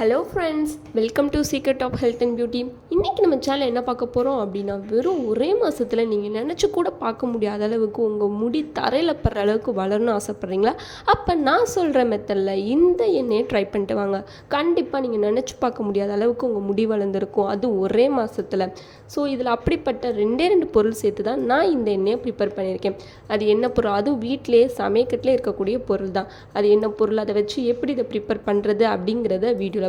Hello friends welcome to secret of health and beauty இன்றைக்கி நம்ம channel என்ன பார்க்க போகிறோம் அப்படின்னா வெறும் ஒரே மாதத்தில் நீங்கள் நினச்சி கூட பார்க்க முடியாத அளவுக்கு உங்கள் முடி தரையில் படுற அளவுக்கு வளரணும்னு ஆசைப்பட்றீங்களா? அப்போ நான் சொல்கிற மெத்தடில் இந்த எண்ணெயை ட்ரை பண்ணிட்டு வாங்க. கண்டிப்பாக நீங்கள் நினச்சி பார்க்க முடியாத அளவுக்கு உங்கள் முடி வளர்ந்துருக்கும். அது ஒரே மாதத்தில் ஸோ இதில் அப்படிப்பட்ட ரெண்டே ரெண்டு பொருள் சேர்த்து தான் நான் இந்த எண்ணெயை ப்ரிப்பேர் பண்ணியிருக்கேன். அது என்ன பொருள்? அதுவும் வீட்டிலே சமைக்கட்டிலே இருக்கக்கூடிய பொருள் தான் அது என்ன பொருள்? அதை வச்சு எப்படி இதை ப்ரிப்பேர் பண்ணுறது அப்படிங்கிறத வீடியோவில்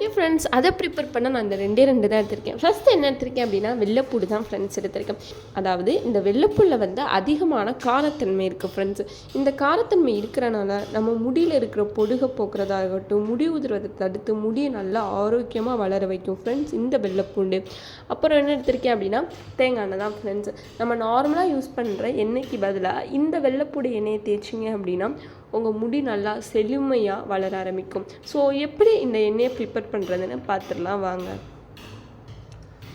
ஓகே ஃப்ரெண்ட்ஸ் அதை ப்ரிப்பேர் பண்ண நான் இந்த ரெண்டே ரெண்டு தான் எடுத்திருக்கேன். ஃபஸ்ட் என்ன எடுத்திருக்கேன் அப்படின்னா வெள்ளைப்பூடு தான் ஃப்ரெண்ட்ஸ் எடுத்திருக்கேன். அதாவது இந்த வெள்ளைப்பூடில் வந்து அதிகமான காரத்தன்மை இருக்குது ஃப்ரெண்ட்ஸ் இந்த காரத்தன்மை இருக்கிறனால நம்ம முடியில் இருக்கிற பொடுகை போக்குறதாகட்டும் முடி உதிர்வதை தடுத்து முடியை நல்லா ஆரோக்கியமாக வளர வைக்கும் ஃப்ரெண்ட்ஸ் இந்த வெள்ளைப்பூண்டு. அப்புறம் என்ன எடுத்திருக்கேன் அப்படின்னா தேங்காய் எண்ணெய் தான் ஃப்ரெண்ட்ஸ் நம்ம நார்மலாக யூஸ் பண்ணுற எண்ணெய்க்கு பதிலாக இந்த வெள்ளைப்பூடு எண்ணெயை தேய்ச்சிங்க அப்படின்னா உங்கள் முடி நல்லா செழுமையாக வளர ஆரம்பிக்கும். ஸோ எப்படி இந்த எண்ணெயை ப்ரிப்பேர் பண்ணுறதுன்னு பார்த்துடலாம் வாங்க.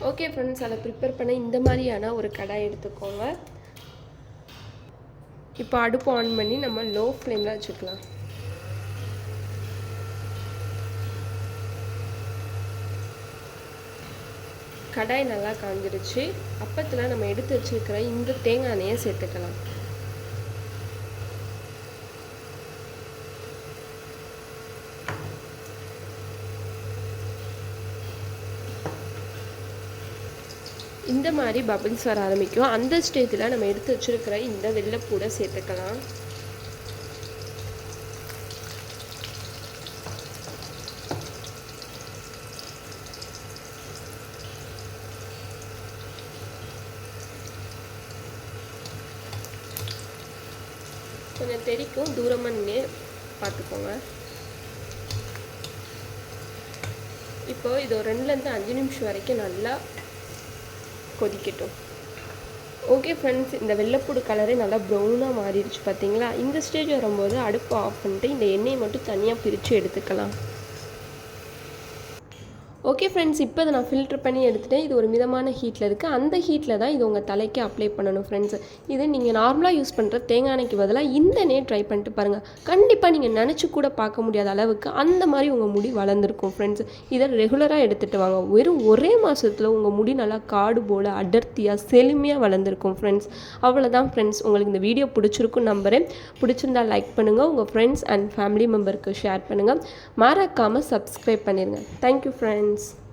ஓகே ஃப்ரெண்ட்ஸ் அதை ப்ரிப்பேர் பண்ண இந்த மாதிரியான ஒரு கடாய் எடுத்துக்கோங்க. இப்போ அடுப்பு ஆன் பண்ணி நம்ம லோ ஃப்ளேமில் வச்சுக்கலாம். கடாய் நல்லா காஞ்சிருச்சு. அப்பத்தில் நம்ம எடுத்து வச்சுருக்கிற இந்த தேங்காய் எண்ணெயை சேர்த்துக்கலாம். இந்த மாதிரி பபிள்ஸ் வர ஆரம்பிக்கும். அந்த ஸ்டேஜில் நம்ம எடுத்து வச்சுருக்கிற இந்த வெள்ளைப்பூடை சேர்த்துக்கலாம். கொஞ்சம் தெரிக்கும் தூரமாக நின்று பார்த்துக்கோங்க. இப்போ இது ஒரு ரெண்டுலேருந்து அஞ்சு நிமிஷம் வரைக்கும் நல்லா கொதிக்கட்டும். ஓகே ஃப்ரெண்ட்ஸ் இந்த வெள்ளைப்பூடு கலரே நல்லா ப்ரௌனாக மாறிடுச்சு பார்த்தீங்களா இந்த ஸ்டேஜ் வரும்போது அடுப்பு ஆஃப் பண்ணிட்டு இந்த எண்ணெயை மட்டும் தனியாக பிரித்து எடுத்துக்கலாம். ஓகே ஃப்ரெண்ட்ஸ் இப்போ இதை நான் ஃபில்ட்ரு பண்ணி எடுத்துகிட்டேன் இது ஒரு மிதமான ஹீட்டில் இருக்குது அந்த ஹீட்டில் தான் இது உங்கள் தலைக்கு அப்ளை பண்ணணும் ஃப்ரெண்ட்ஸ் இது நீங்கள் நார்மலாக யூஸ் பண்ணுற தேங்காய் எண்ணெய்க்கு பதிலாக இந்த நே ட்ரை பண்ணிட்டு பாருங்கள் கண்டிப்பாக நீங்கள் நினச்சி கூட பார்க்க முடியாத அளவுக்கு அந்த மாதிரி உங்கள் முடி வளர்ந்துருக்கும் ஃப்ரெண்ட்ஸ் இதை ரெகுலராக எடுத்துகிட்டு வாங்க. வெறும் ஒரே மாதத்தில் உங்கள் முடி நல்லா காடு போல் அடர்த்தியாக செழுமையாக வளர்ந்துருக்கும் ஃப்ரெண்ட்ஸ் அவ்வளோதான் ஃப்ரெண்ட்ஸ் உங்களுக்கு இந்த வீடியோ பிடிச்சிருக்கும் நம்புகிறேன் பிடிச்சிருந்தா லைக் பண்ணுங்கள் உங்கள் ஃப்ரெண்ட்ஸ் அண்ட் ஃபேமிலி மெம்பருக்கு ஷேர் பண்ணுங்கள் மறக்காமல் சப்ஸ்கிரைப் பண்ணிடுங்க தேங்க்யூ ஃப்ரெண்ட்ஸ் friends.